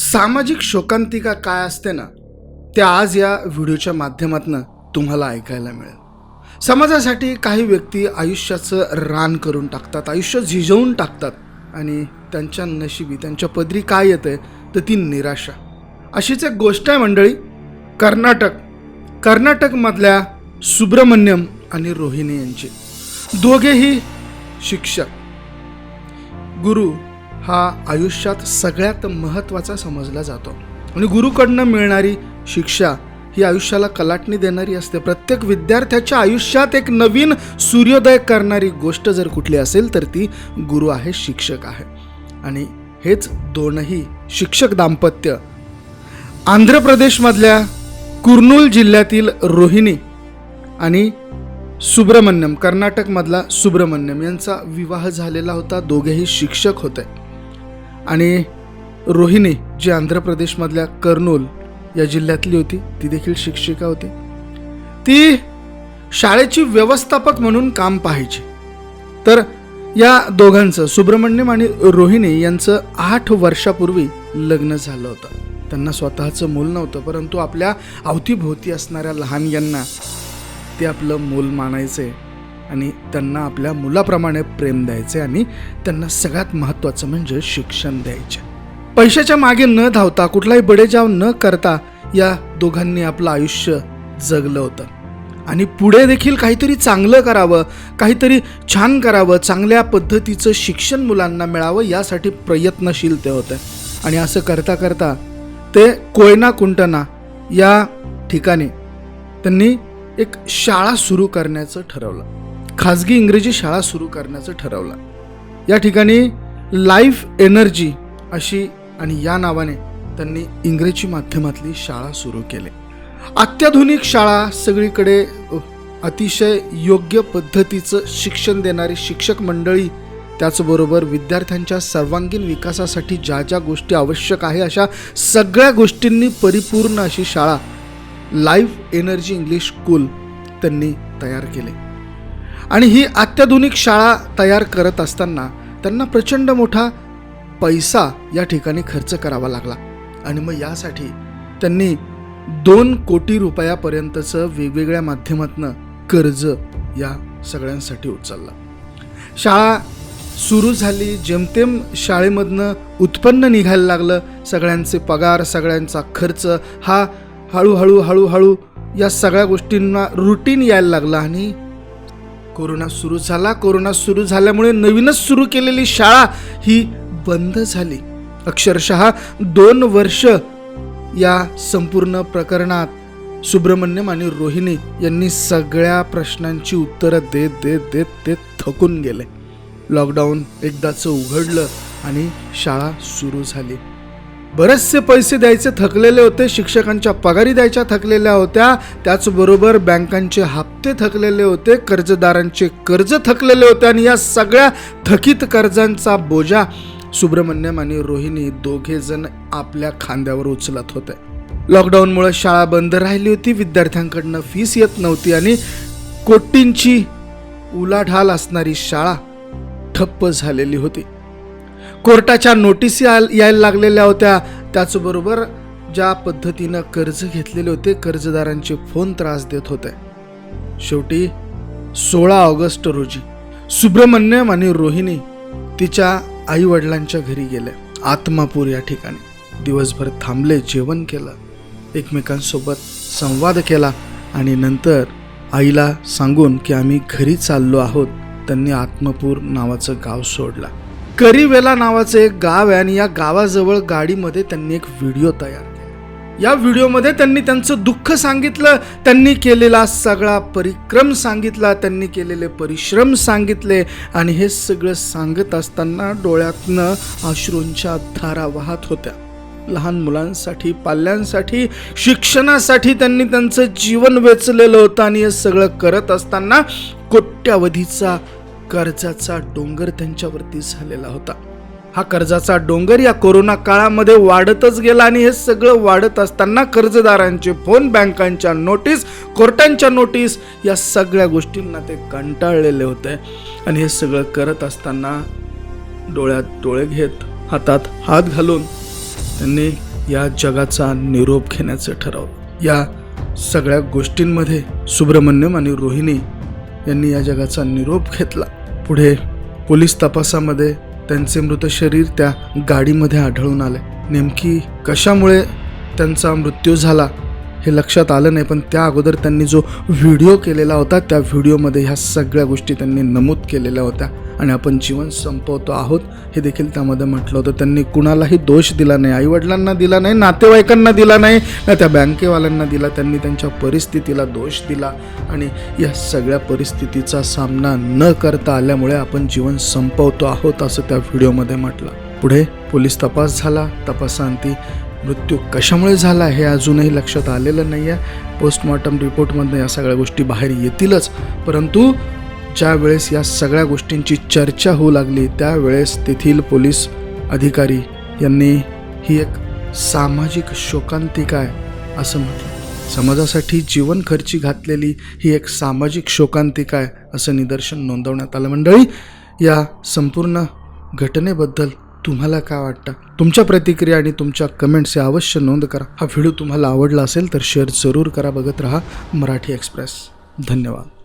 सामाजिक शोकांतिका काय असते ना ते आज या व्हिडिओच्या माध्यमातून तुम्हाला ऐकायला मिळेल. समाजासाठी काही व्यक्ती आयुष्याचं रान करून टाकतात आयुष्य झिजवून टाकतात आणि त्यांच्या नशिबी त्यांच्या पदरी काय येतं तर ती निराशा. अशीच एक गोष्ट आहे मंडळी कर्नाटक. कर्नाटकमधल्या सुब्रमण्यम आणि रोहिणी यांची. दोघेही शिक्षक. गुरु हा आयुष्यात सगळ्यात महत्त्वाचा समजला जातो. आणि गुरुकडनं मिळणारी शिक्षा ही आयुष्याला कलाटणी देणारी असते. प्रत्येक विद्यार्थ्याच्या आयुष्यात एक नवीन सूर्योदय करणारी गोष्ट जर कुठली असेल तर ती गुरु आहे शिक्षक आहे. आणि हेच दोनही शिक्षक दाम्पत्य. आंध्र प्रदेशमधल्या कुर्नूल जिल्ह्यातील रोहिणी आणि सुब्रमण्यम कर्नाटकमधला सुब्रमण्यम यांचा विवाह झालेला होता. दोघेही शिक्षक होते. आणि रोहिणी जी आंध्र प्रदेशमधल्या कर्नूल या जिल्ह्यातली होती ती देखील शिक्षिका होती. ती शाळेची व्यवस्थापक म्हणून काम पाहायची. तर या दोघांचं सुब्रमण्यम आणि रोहिणी यांचं आठ वर्षापूर्वी लग्न झालं होतं. त्यांना स्वतःचं मूल नव्हतं परंतु आपल्या अवतीभोवती असणाऱ्या लहान यांना ते आपलं मूल मानायचे. आणि त्यांना आपल्या मुलाप्रमाणे प्रेम द्यायचे आणि त्यांना सगळ्यात महत्त्वाचं म्हणजे शिक्षण द्यायचे. पैशाच्या मागे न धावता कुठलाही बडेजाव न करता या दोघांनी आपलं आयुष्य जगलं होतं. आणि पुढे देखील काहीतरी चांगलं करावं काहीतरी छान करावं चांगल्या पद्धतीचं शिक्षण मुलांना मिळावं यासाठी प्रयत्नशील ते होते. आणि असं करता करता ते कोयना कुंटना या ठिकाणी त्यांनी एक शाळा सुरू करण्याचं ठरवलं. खाजगी इंग्रजी शाळा सुरू करण्याचं ठरवलं. या ठिकाणी लाईफ एनर्जी अशी आणि या नावाने त्यांनी इंग्रजी माध्यमातली शाळा सुरू केली. अत्याधुनिक शाळा सगळीकडे अतिशय योग्य पद्धतीचं शिक्षण देणारी शिक्षक मंडळी त्याचबरोबर विद्यार्थ्यांच्या सर्वांगीण विकासासाठी ज्या ज्या गोष्टी आवश्यक आहे अशा सगळ्या गोष्टींनी परिपूर्ण अशी शाळा लाईफ एनर्जी इंग्लिश स्कूल त्यांनी तयार केले. आणि ही अत्याधुनिक शाळा तयार करत असताना त्यांना प्रचंड मोठा पैसा या ठिकाणी खर्च करावा लागला. आणि मग यासाठी त्यांनी दोन कोटी रुपयापर्यंतचं वेगवेगळ्या माध्यमातनं कर्ज या सगळ्यांसाठी उचललं. शाळा सुरू झाली जेमतेम शाळेमधनं उत्पन्न निघायला लागलं सगळ्यांचे पगार सगळ्यांचा खर्च हा हळूहळू हळूहळू या सगळ्या गोष्टींना रुटीन यायला लागला आणि कोरोना सुरू झाला. कोरोना सुरू झाल्यामुळे नवीनच सुरू केलेली शाळा ही बंद झाली. अक्षरशः दोन वर्ष या संपूर्ण प्रकरणात सुब्रमण्यम आणि रोहिणी यांनी सगळ्या प्रश्नांची उत्तरं देत देत देत ते थकून गेले. लॉकडाऊन एकदाचं उघडलं आणि शाळा सुरू झाली. बरेचसे पैसे द्यायचे थकलेले होते शिक्षकांच्या पगारी द्यायच्या थकलेल्या होत्या त्याचबरोबर बँकांचे हप्ते थकलेले होते कर्जदारांचे कर्ज थकलेले होते आणि या सगळ्या थकीत कर्जांचा बोजा सुब्रमण्यम आणि रोहिणी दोघे जण आपल्या खांद्यावर उचलत होते. लॉकडाऊनमुळे शाळा बंद राहिली होती विद्यार्थ्यांकडनं फीस येत नव्हती आणि कोटींची उलाढाल असणारी शाळा ठप्प झालेली होती. कोर्टाच्या नोटीस आल- यायला लागलेल्या होत्या. त्याचबरोबर ज्या पद्धतीनं कर्ज घेतलेले होते कर्जदारांचे फोन त्रास देत होते. शेवटी सोळा ऑगस्ट रोजी सुब्रमण्यम आणि रोहिणी तिच्या आई वडिलांच्या घरी गेले. आत्मापूर या ठिकाणी. दिवसभर थांबले जेवण केलं एकमेकांसोबत संवाद केला आणि नंतर आईला सांगून की आम्ही घरी चाललो आहोत त्यांनी आत्मपूर नावाचं गाव सोडला. करीवेला नावाचं एक गाव आहे आणि या गावाजवळ गाडीमध्ये त्यांनी एक व्हिडिओ तयार केला. या व्हिडिओमध्ये त्यांनी त्यांचं दुःख सांगितलं त्यांनी केलेला सगळा परिक्रम सांगितला त्यांनी केलेले परिश्रम सांगितले आणि हे सगळं सांगत असताना डोळ्यातनं अश्रूंच्या धारा वाहत होत्या. लहान मुलांसाठी पाल्यांसाठी शिक्षणासाठी त्यांनी त्यांचं जीवन वेचलेलं होतं आणि हे सगळं करत असताना कोट्यावधीचा कर्जाचा डोंगर त्यांच्यावरती झालेला होता. हा कर्जाचा डोंगर या कोरोना काळामध्ये वाढतच गेला आणि हे सगळं वाढत असताना कर्जदारांचे फोन बँकांच्या नोटीस कोर्टांच्या नोटीस या सगळ्या गोष्टींना ते कंटाळलेले होते. आणि हे सगळं करत असताना डोळ्यात डोळे घेत हातात हात घालून त्यांनी या जगाचा निरोप घेण्याचं ठरवलं. या सगळ्या गोष्टींमध्ये सुब्रमण्यम आणि रोहिणी यांनी या जगाचा निरोप घेतला. पुढे पोलीस तपासामध्ये त्यांचे मृत शरीर त्या गाडीमध्ये आढळून आले. नेमकी कशामुळे त्यांचा मृत्यू झाला? हे लक्षात आलं नाही पण त्या अगोदर त्यांनी जो व्हिडिओ केलेला होता त्या व्हिडिओमध्ये ह्या सगळ्या गोष्टी त्यांनी नमूद केलेल्या होत्या. आणि आपण जीवन संपवतो आहोत हे देखील त्यामध्ये म्हटलं होतं. त्यांनी कुणालाही दोष दिला नाही आईवडिलांना दिला नाही नातेवाईकांना दिला नाही ना त्या बँकेवाल्यांना दिला त्यांनी त्यांच्या परिस्थितीला दोष दिला. आणि या सगळ्या परिस्थितीचा सामना न करता आल्यामुळे आपण जीवन संपवतो आहोत असं त्या व्हिडिओमध्ये म्हटलं. पुढे पोलीस तपास झाला तपासांती मृत्यू कशामुळे झाला हे अजूनही लक्षात आलेलं नाही आहे पोस्टमॉर्टम रिपोर्टमधनं या सगळ्या गोष्टी बाहेर येतीलच. परंतु ज्या वेळेस या सगळ्या गोष्टींची चर्चा होऊ लागली त्यावेळेस तेथील पोलीस अधिकारी यांनी ही एक सामाजिक शोकांतिका आहे असं म्हटलं. समाजासाठी जीवन खर्ची घातलेली ही एक सामाजिक शोकांतिका आहे असं निदर्शन नोंदवण्यात आलं. मंडळी या संपूर्ण घटनेबद्दल तुम्हाला काय वाटतं? तुमच्या प्रतिक्रिया आणि तुमच्या कमेंट्स या अवश्य नोंद करा. हा व्हिडिओ तुम्हाला आवडला असेल तर शेअर जरूर करा. बघत रहा मराठी एक्सप्रेस धन्यवाद.